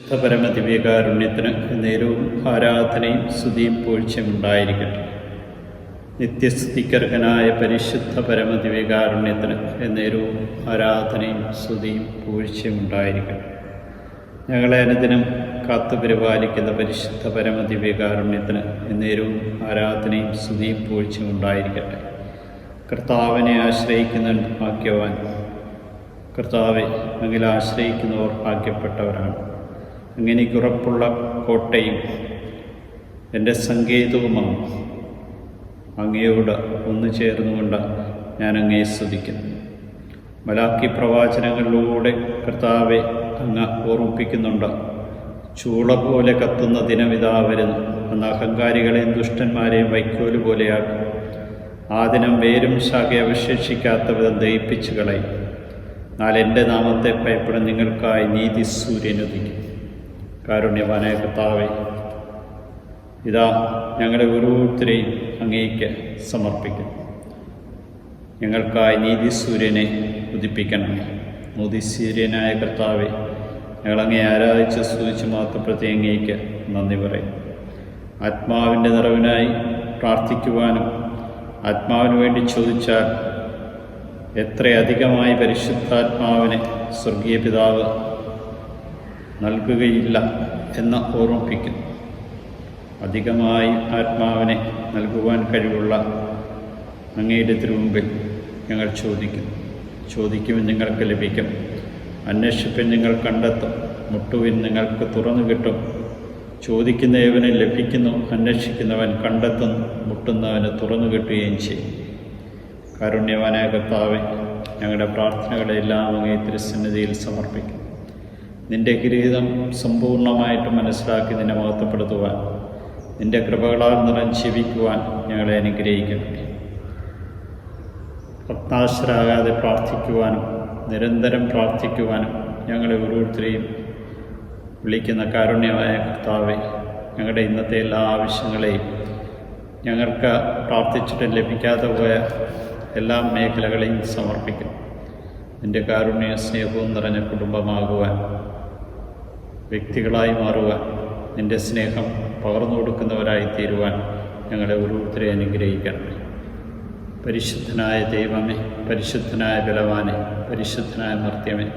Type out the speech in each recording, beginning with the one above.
പരമദിവ്യകാരുണ്യത്തിന് നേരവും ആരാധനയും സ്തുതിയും പൂഴ്ചയും ഉണ്ടായിരിക്കട്ടെ. നിത്യസ്തുതിക്കർഹനായ പരിശുദ്ധ പരമദിവ്യകാരുണ്യത്തിന് നേരവും ആരാധനയും സ്തുതിയും പൂഴ്ചയും ഉണ്ടായിരിക്കട്ടെ. ഞങ്ങളെ അനുദിനം കാത്തുപരിപാലിക്കുന്ന പരിശുദ്ധ പരമദിവ്യകാരുണ്യത്തിന് നേരവും ആരാധനയും സ്തുതിയും പൂഴ്ചയും ഉണ്ടായിരിക്കട്ടെ. കർത്താവിനെ ആശ്രയിക്കുന്ന ഭാഗ്യവാൻ. കർത്താവെ ആശ്രയിക്കുന്നവർ ഭാഗ്യപ്പെട്ടവരാണ്. അങ്ങനെക്ക് ഉറപ്പുള്ള കോട്ടയും എന്റെ സങ്കേതവുമാണ് അങ്ങയോട് ഒന്നു ചേർന്നുകൊണ്ട് ഞാൻ അങ്ങയെ സ്തുതിക്കുന്നു. മലാക്കി പ്രവാചനങ്ങളിലൂടെ കർത്താവെ അങ്ങ് ഓർമ്മിപ്പിക്കുന്നുണ്ട്. ചൂള പോലെ കത്തുന്ന ദിനമിതാ വരുന്നു. അന്ന് അഹങ്കാരികളെയും ദുഷ്ടന്മാരെയും വൈക്കോൽ പോലെയാക്കും. ആ ദിനം വേരും ശാഖയെ അവശേഷിക്കാത്ത വിധം ദയിപ്പിച്ചു കളയും. എന്നാൽ എന്റെ നാമത്തെ ഭയപ്പെടാൻ നിങ്ങൾക്കായി നീതി സൂര്യനുദിക്കും. കാരുണ്യവാനായ കർത്താവേ ഇതാ ഞങ്ങളെ ഓരോരുത്തരെയും അങ്ങേക്ക് സമർപ്പിക്കുന്നു. ഞങ്ങൾക്കായി നീതി സൂര്യനെ ഉദിപ്പിക്കണമേ നീതി സൂര്യനായ കർത്താവെ ഞങ്ങളങ്ങേ ആരാധിച്ച് സ്തുതിച്ച് മാത്രപ്പെടുത്തി അങ്ങേക്ക് നന്ദി പറയും. ആത്മാവിന്റെ നിറവിനായി പ്രാർത്ഥിക്കുവാനും ആത്മാവിന് വേണ്ടി ചോദിച്ചാൽ എത്രയധികമായി പരിശുദ്ധാത്മാവിനെ സ്വർഗീയ പിതാവ് നൽകുകയില്ല എന്ന് ഓർമ്മിപ്പിക്കുന്നു. അധികമായി ആത്മാവിനെ നൽകുവാൻ കഴിവുള്ള അങ്ങയുടെ തിരുമുമ്പിൽ ഞങ്ങൾ ചോദിക്കും ചോദിക്കുവിൻ നിങ്ങൾക്ക് ലഭിക്കും. അന്വേഷിപ്പിൻ നിങ്ങൾ കണ്ടെത്തും. മുട്ടുവിൻ നിങ്ങൾക്ക് തുറന്നു കിട്ടും. ചോദിക്കുന്നവന് ലഭിക്കുന്നു അന്വേഷിക്കുന്നവൻ കണ്ടെത്തുന്നു മുട്ടുന്നവന് തുറന്നു കിട്ടുകയും ചെയ്യും. കാരുണ്യവാനായ കർത്താവെ ഞങ്ങളുടെ പ്രാർത്ഥനകളെല്ലാം അങ്ങേ തിരുസന്നിധിയിൽ സമർപ്പിക്കും നിന്റെ കിരീതം സമ്പൂർണമായിട്ട് മനസ്സിലാക്കി നിന്നെ മഹത്വപ്പെടുത്തുവാൻ നിന്റെ കൃപകളാൽ നിറം ജീവിക്കുവാൻ ഞങ്ങളെ അനുഗ്രഹിക്കണമേ ഭക്താശരാകാതെ പ്രാർത്ഥിക്കുവാനും നിരന്തരം പ്രാർത്ഥിക്കുവാനും ഞങ്ങളെ ഓരോരുത്തരെയും വിളിക്കുന്ന കാരുണ്യമായ കർത്താവെ ഞങ്ങളുടെ ഇന്നത്തെ എല്ലാ ആവശ്യങ്ങളെയും ഞങ്ങൾക്ക് പ്രാർത്ഥിച്ചിട്ട് ലഭിക്കാതെ പോയ എല്ലാ മേഖലകളെയും സമർപ്പിക്കും നിന്റെ കാരുണ്യ സ്നേഹവും നിറഞ്ഞ കുടുംബമാകുവാൻ വ്യക്തികളായി മാറുവാൻ നിന്റെ സ്നേഹം പകർന്നു കൊടുക്കുന്നവരായി തീരുവാൻ ഞങ്ങളെ ഓരോരുത്തരെ അനുഗ്രഹിക്കണമേ പരിശുദ്ധനായ ദൈവമേ പരിശുദ്ധനായ ബലവാനെ പരിശുദ്ധനായ മർത്യമേ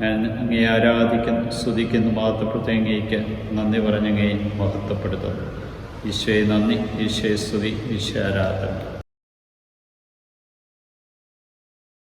ഞാൻ അങ്ങേ ആരാധിക്കുന്നു സ്തുതിക്കുന്നു മഹത്വപ്പെടുത്തി നന്ദി പറഞ്ഞങ്ങേ മഹത്വപ്പെടുത്തുന്നു. ഈശോയെ നന്ദി ഈശോയെ സ്തുതി ഈശോ ആരാധന.